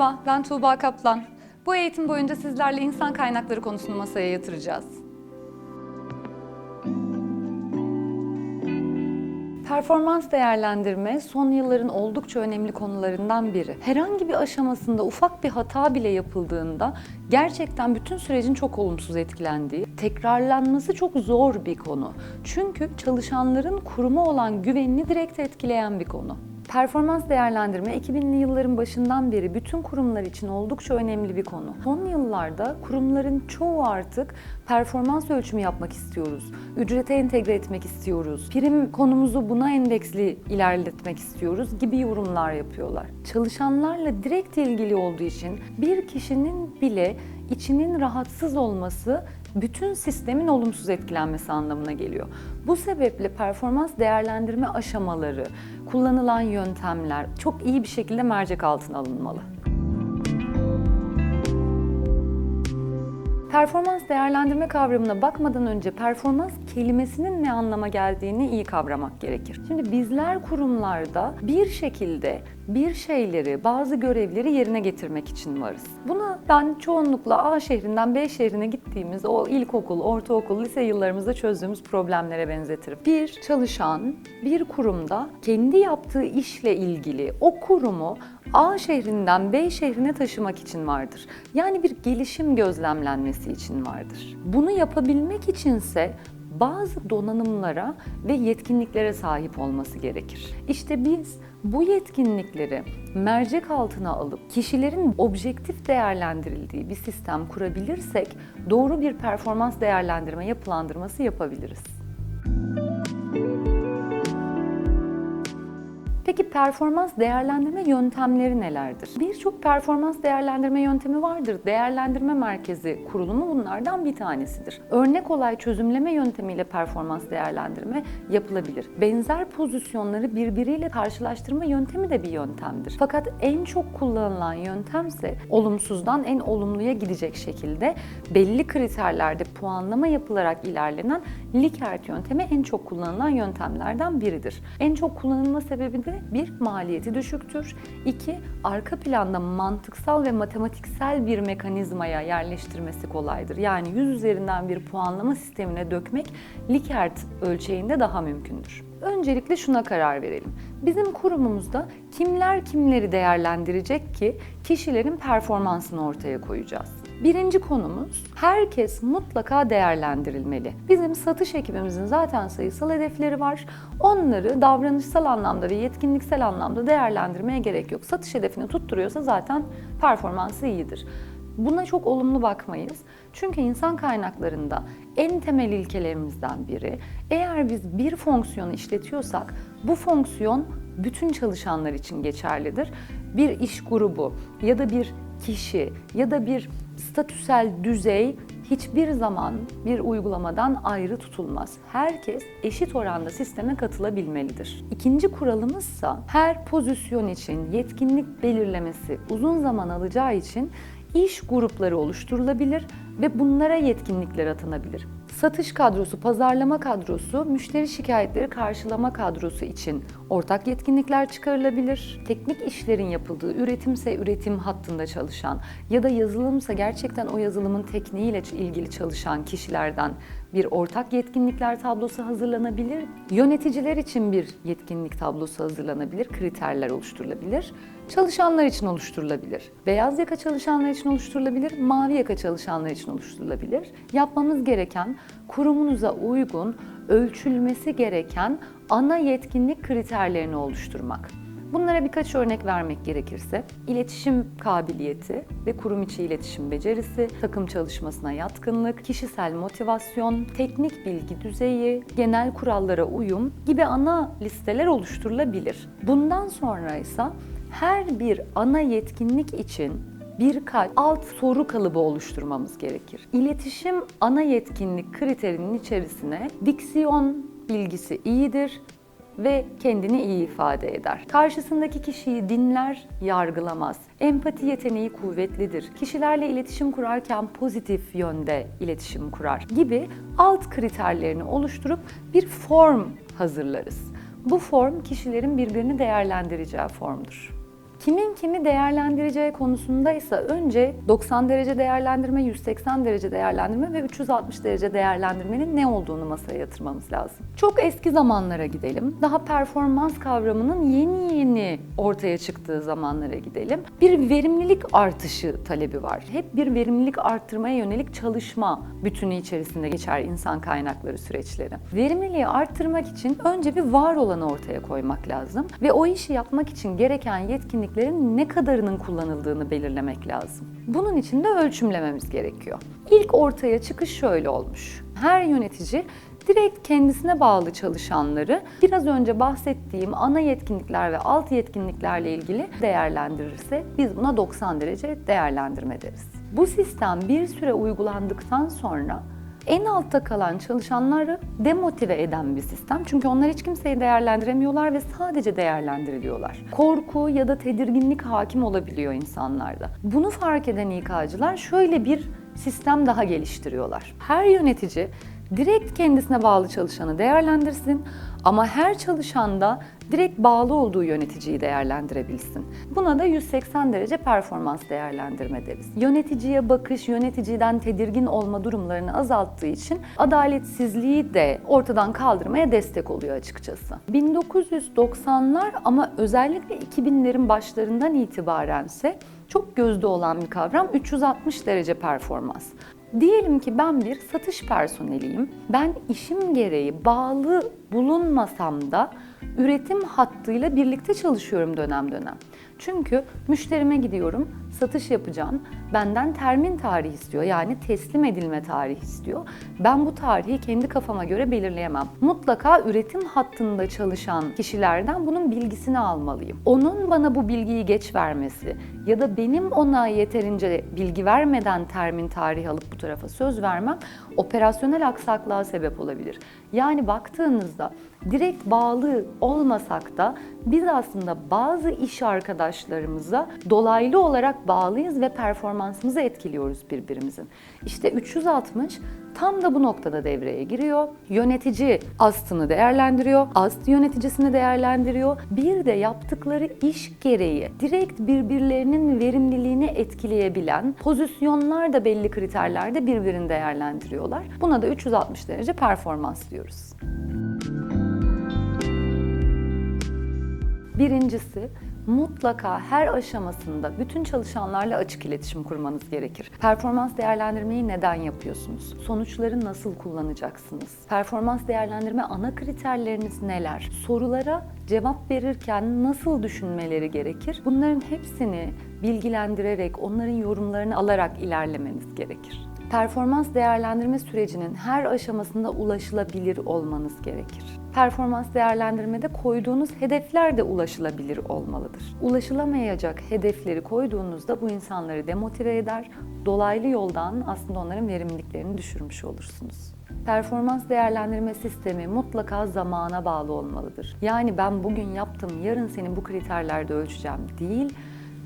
Merhaba, ben Tuğba Kaplan. Bu eğitim boyunca sizlerle insan kaynakları konusunu masaya yatıracağız. Performans değerlendirme son yılların oldukça önemli konularından biri. Herhangi bir aşamasında ufak bir hata bile yapıldığında gerçekten bütün sürecin çok olumsuz etkilendiği, tekrarlanması çok zor bir konu. Çünkü çalışanların kuruma olan güvenini direkt etkileyen bir konu. Performans değerlendirme 2000'li yılların başından beri bütün kurumlar için oldukça önemli bir konu. Son yıllarda kurumların çoğu artık performans ölçümü yapmak istiyoruz. Ücrete entegre etmek istiyoruz. Prim konumuzu buna endeksli ilerletmek istiyoruz gibi yorumlar yapıyorlar. Çalışanlarla direkt ilgili olduğu için bir kişinin bile içinin rahatsız olması bütün sistemin olumsuz etkilenmesi anlamına geliyor. Bu sebeple performans değerlendirme aşamaları, kullanılan yöntemler çok iyi bir şekilde mercek altına alınmalı. Performans değerlendirme kavramına bakmadan önce performans kelimesinin ne anlama geldiğini iyi kavramak gerekir. Şimdi bizler kurumlarda bir şekilde bir şeyleri, bazı görevleri yerine getirmek için varız. Buna ben çoğunlukla A şehrinden B şehrine gittiğimiz o ilkokul, ortaokul, lise yıllarımızda çözdüğümüz problemlere benzetirim. Bir çalışan bir kurumda kendi yaptığı işle ilgili o kurumu A şehrinden B şehrine taşımak için vardır. Yani bir gelişim gözlemlenmesi için vardır. Bunu yapabilmek içinse bazı donanımlara ve yetkinliklere sahip olması gerekir. İşte biz bu yetkinlikleri mercek altına alıp kişilerin objektif değerlendirildiği bir sistem kurabilirsek doğru bir performans değerlendirme yapılandırması yapabiliriz. Peki performans değerlendirme yöntemleri nelerdir? Birçok performans değerlendirme yöntemi vardır. Değerlendirme merkezi kurulumu bunlardan bir tanesidir. Örnek olay çözümleme yöntemiyle performans değerlendirme yapılabilir. Benzer pozisyonları birbiriyle karşılaştırma yöntemi de bir yöntemdir. Fakat en çok kullanılan yöntemse olumsuzdan en olumluya gidecek şekilde belli kriterlerde puanlama yapılarak ilerlenen Likert yöntemi en çok kullanılan yöntemlerden biridir. En çok kullanılma sebebi de bir, maliyeti düşüktür. İki, arka planda mantıksal ve matematiksel bir mekanizmaya yerleştirmesi kolaydır. Yani 100 üzerinden bir puanlama sistemine dökmek Likert ölçeğinde daha mümkündür. Öncelikle şuna karar verelim. Bizim kurumumuzda kimler kimleri değerlendirecek ki kişilerin performansını ortaya koyacağız. Birinci konumuz herkes mutlaka değerlendirilmeli. Bizim satış ekibimizin zaten sayısal hedefleri var. Onları davranışsal anlamda ve yetkinliksel anlamda değerlendirmeye gerek yok. Satış hedefini tutturuyorsa zaten performansı iyidir. Buna çok olumlu bakmayız. Çünkü insan kaynaklarında en temel ilkelerimizden biri eğer biz bir fonksiyonu işletiyorsak bu fonksiyon bütün çalışanlar için geçerlidir. Bir iş grubu ya da bir kişi ya da bir statüsel düzey hiçbir zaman bir uygulamadan ayrı tutulmaz. Herkes eşit oranda sisteme katılabilmelidir. İkinci kuralımızsa her pozisyon için yetkinlik belirlemesi uzun zaman alacağı için iş grupları oluşturulabilir ve bunlara yetkinlikler atanabilir. Satış kadrosu, pazarlama kadrosu, müşteri şikayetleri karşılama kadrosu için ortak yetkinlikler çıkarılabilir. Teknik işlerin yapıldığı, üretimse üretim hattında çalışan ya da yazılımsa gerçekten o yazılımın tekniğiyle ilgili çalışan kişilerden bir ortak yetkinlikler tablosu hazırlanabilir. Yöneticiler için bir yetkinlik tablosu hazırlanabilir, kriterler oluşturulabilir. Çalışanlar için oluşturulabilir. Beyaz yaka çalışanlar için oluşturulabilir, mavi yaka çalışanlar için oluşturulabilir. Yapmamız gereken kurumunuza uygun, ölçülmesi gereken ana yetkinlik kriterlerini oluşturmak. Bunlara birkaç örnek vermek gerekirse, iletişim kabiliyeti ve kurum içi iletişim becerisi, takım çalışmasına yatkınlık, kişisel motivasyon, teknik bilgi düzeyi, genel kurallara uyum gibi ana listeler oluşturulabilir. Bundan sonra ise her bir ana yetkinlik için birkaç alt soru kalıbı oluşturmamız gerekir. İletişim ana yetkinlik kriterinin içerisine diksiyon bilgisi iyidir, ve kendini iyi ifade eder. Karşısındaki kişiyi dinler, yargılamaz. Empati yeteneği kuvvetlidir. Kişilerle iletişim kurarken pozitif yönde iletişim kurar gibi alt kriterlerini oluşturup bir form hazırlarız. Bu form kişilerin birbirini değerlendireceği formdur. Kimin kimi değerlendireceği konusunda ise önce 90 derece değerlendirme, 180 derece değerlendirme ve 360 derece değerlendirmenin ne olduğunu masaya yatırmamız lazım. Çok eski zamanlara gidelim. Daha performans kavramının yeni yeni ortaya çıktığı zamanlara gidelim. Bir verimlilik artışı talebi var. Hep bir verimlilik arttırmaya yönelik çalışma bütünü içerisinde geçer insan kaynakları süreçleri. Verimliliği arttırmak için önce bir var olanı ortaya koymak lazım ve o işi yapmak için gereken yetkinliklerin ne kadarının kullanıldığını belirlemek lazım. Bunun için de ölçümlememiz gerekiyor. İlk ortaya çıkış şöyle olmuş. Her yönetici direkt kendisine bağlı çalışanları biraz önce bahsettiğim ana yetkinlikler ve alt yetkinliklerle ilgili değerlendirirse biz buna 90 derece değerlendirme deriz. Bu sistem bir süre uygulandıktan sonra en altta kalan çalışanları demotive eden bir sistem. Çünkü onlar hiç kimseyi değerlendiremiyorlar ve sadece değerlendiriliyorlar. Korku ya da tedirginlik hakim olabiliyor insanlarda. Bunu fark eden İK'cılar şöyle bir sistem daha geliştiriyorlar. Her yönetici direkt kendisine bağlı çalışanı değerlendirsin ama her çalışan da direkt bağlı olduğu yöneticiyi değerlendirebilsin. Buna da 180 derece performans değerlendirme deriz. Yöneticiye bakış, yöneticiden tedirgin olma durumlarını azalttığı için adaletsizliği de ortadan kaldırmaya destek oluyor açıkçası. 1990'lar ama özellikle 2000'lerin başlarından itibarense çok gözde olan bir kavram 360 derece performans. Diyelim ki ben bir satış personeliyim. Ben işim gereği bağlı bulunmasam da üretim hattıyla birlikte çalışıyorum dönem dönem. Çünkü müşterime gidiyorum, satış yapacağım. Benden termin tarihi istiyor. Yani teslim edilme tarihi istiyor. Ben bu tarihi kendi kafama göre belirleyemem. Mutlaka üretim hattında çalışan kişilerden bunun bilgisini almalıyım. Onun bana bu bilgiyi geç vermesi ya da benim ona yeterince bilgi vermeden termin tarihi alıp bu tarafa söz vermem operasyonel aksaklığa sebep olabilir. Yani baktığınızda direkt bağlı olmasak da biz aslında bazı iş arkadaşlarımıza dolaylı olarak bağlıyız ve performansımızı etkiliyoruz birbirimizin. İşte 360 tam da bu noktada devreye giriyor. Yönetici astını değerlendiriyor, ast yöneticisini değerlendiriyor. Bir de yaptıkları iş gereği direkt birbirlerinin verimliliğini etkileyebilen pozisyonlar da belli kriterlerde birbirini değerlendiriyorlar. Buna da 360 derece performans diyoruz. Birincisi mutlaka her aşamasında bütün çalışanlarla açık iletişim kurmanız gerekir. Performans değerlendirmeyi neden yapıyorsunuz? Sonuçları nasıl kullanacaksınız? Performans değerlendirme ana kriterleriniz neler? Sorulara cevap verirken nasıl düşünmeleri gerekir? Bunların hepsini bilgilendirerek, onların yorumlarını alarak ilerlemeniz gerekir. Performans değerlendirme sürecinin her aşamasında ulaşılabilir olmanız gerekir. Performans değerlendirmede koyduğunuz hedefler de ulaşılabilir olmalıdır. Ulaşılamayacak hedefleri koyduğunuzda bu insanları demotive eder, dolaylı yoldan aslında onların verimliliklerini düşürmüş olursunuz. Performans değerlendirme sistemi mutlaka zamana bağlı olmalıdır. Yani ben bugün yaptım, yarın seni bu kriterlerde ölçeceğim değil.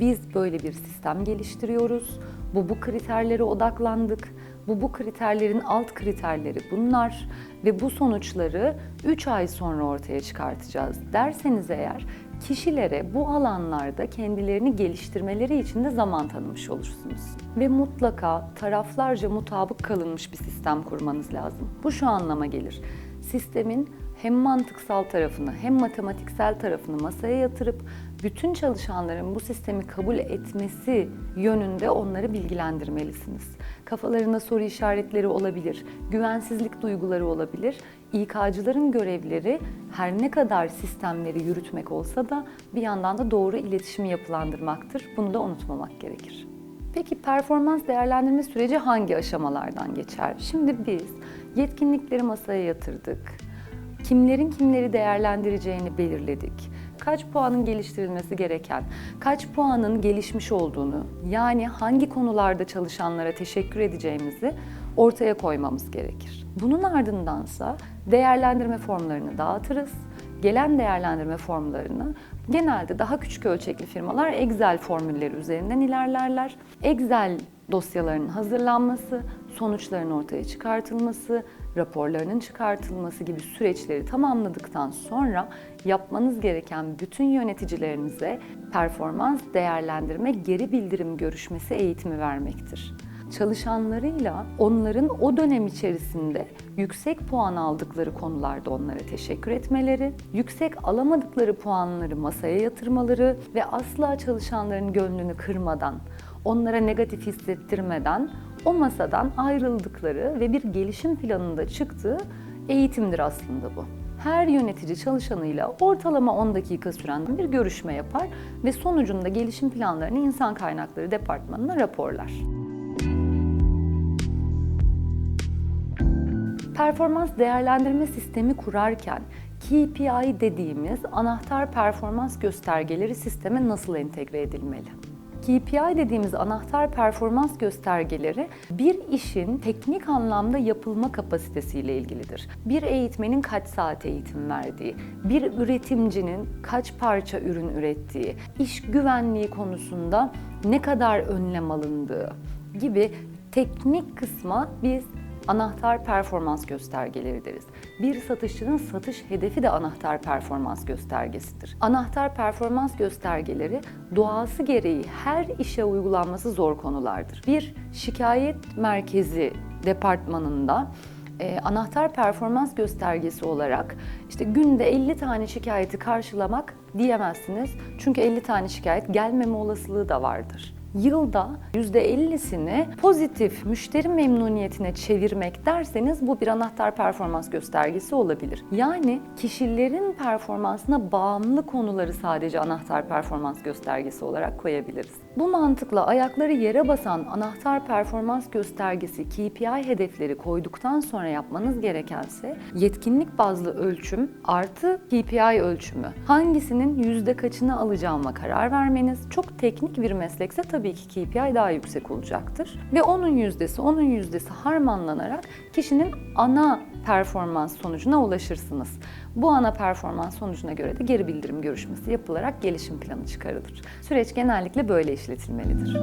Biz böyle bir sistem geliştiriyoruz. Bu bu kriterlere odaklandık. Bu bu kriterlerin alt kriterleri bunlar ve bu sonuçları 3 ay sonra ortaya çıkartacağız derseniz eğer kişilere bu alanlarda kendilerini geliştirmeleri için de zaman tanımış olursunuz. Ve mutlaka taraflarca mutabık kalınmış bir sistem kurmanız lazım. Bu şu anlama gelir. Sistemin hem mantıksal tarafını hem matematiksel tarafını masaya yatırıp bütün çalışanların bu sistemi kabul etmesi yönünde onları bilgilendirmelisiniz. Kafalarında soru işaretleri olabilir, güvensizlik duyguları olabilir. İK'cıların görevleri her ne kadar sistemleri yürütmek olsa da bir yandan da doğru iletişimi yapılandırmaktır. Bunu da unutmamak gerekir. Peki performans değerlendirme süreci hangi aşamalardan geçer? Şimdi biz yetkinlikleri masaya yatırdık. Kimlerin kimleri değerlendireceğini belirledik kaç puanın geliştirilmesi gereken, kaç puanın gelişmiş olduğunu, yani hangi konularda çalışanlara teşekkür edeceğimizi ortaya koymamız gerekir. Bunun ardındansa değerlendirme formlarını dağıtırız. Gelen değerlendirme formlarını genelde daha küçük ölçekli firmalar Excel formülleri üzerinden ilerlerler. Excel dosyalarının hazırlanması, sonuçların ortaya çıkartılması, raporlarının çıkartılması gibi süreçleri tamamladıktan sonra yapmanız gereken bütün yöneticilerinize performans değerlendirme geri bildirim görüşmesi eğitimi vermektir. Çalışanlarıyla onların o dönem içerisinde yüksek puan aldıkları konularda onlara teşekkür etmeleri, yüksek alamadıkları puanları masaya yatırmaları ve asla çalışanların gönlünü kırmadan, onlara negatif hissettirmeden o masadan ayrıldıkları ve bir gelişim planında çıktığı eğitimdir aslında bu. Her yönetici çalışanıyla ortalama 10 dakika süren bir görüşme yapar ve sonucunda gelişim planlarını insan kaynakları departmanına raporlar. Performans değerlendirme sistemi kurarken KPI dediğimiz anahtar performans göstergeleri sisteme nasıl entegre edilmeli? KPI dediğimiz anahtar performans göstergeleri bir işin teknik anlamda yapılma kapasitesiyle ilgilidir. Bir eğitmenin kaç saat eğitim verdiği, bir üretimcinin kaç parça ürün ürettiği, iş güvenliği konusunda ne kadar önlem alındığı gibi teknik kısma biz anahtar performans göstergeleri deriz. Bir satışçının satış hedefi de anahtar performans göstergesidir. Anahtar performans göstergeleri doğası gereği her işe uygulanması zor konulardır. Bir şikayet merkezi departmanında e, anahtar performans göstergesi olarak işte günde 50 tane şikayeti karşılamak diyemezsiniz. Çünkü 50 tane şikayet gelmeme olasılığı da vardır yılda %50'sini pozitif müşteri memnuniyetine çevirmek derseniz bu bir anahtar performans göstergesi olabilir. Yani kişilerin performansına bağımlı konuları sadece anahtar performans göstergesi olarak koyabiliriz. Bu mantıkla ayakları yere basan anahtar performans göstergesi KPI hedefleri koyduktan sonra yapmanız gerekense yetkinlik bazlı ölçüm artı KPI ölçümü. Hangisinin yüzde kaçını alacağıma karar vermeniz çok teknik bir meslekse tabii ki KPI daha yüksek olacaktır. Ve onun yüzdesi, onun yüzdesi harmanlanarak kişinin ana performans sonucuna ulaşırsınız. Bu ana performans sonucuna göre de geri bildirim görüşmesi yapılarak gelişim planı çıkarılır. Süreç genellikle böyle işletilmelidir.